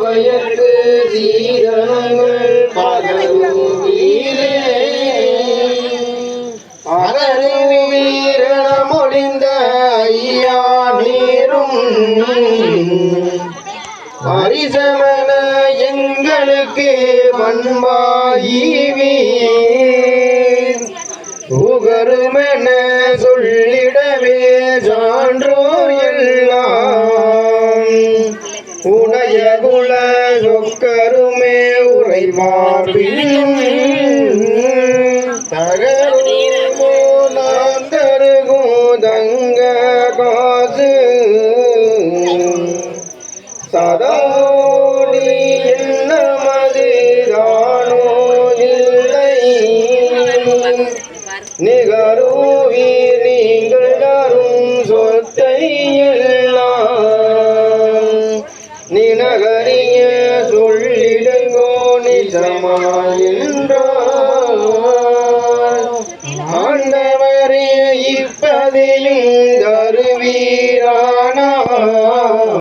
பயத்து சீதனங்கள் பகருவீரே அகருவீரண முடிந்த ஐயா நீரும் பரிசமன எங்களுக்கு பண்பாயிவீர் புகருமென சொல்லிடவே சான்றோர் எல்லாம். உடைய குல சொக்கருமே உரைமார்பின் தகருமோ நாம் காசு சதாடி என்னமது தானோ இல்லை. நிகருவீர் நீங்கள் தரும் சொத்தையே நினகரிய சொல்லிடுங்கோ நிஜமாயின்றார். ஆண்டவரே இப்பதையும் தருவீரானா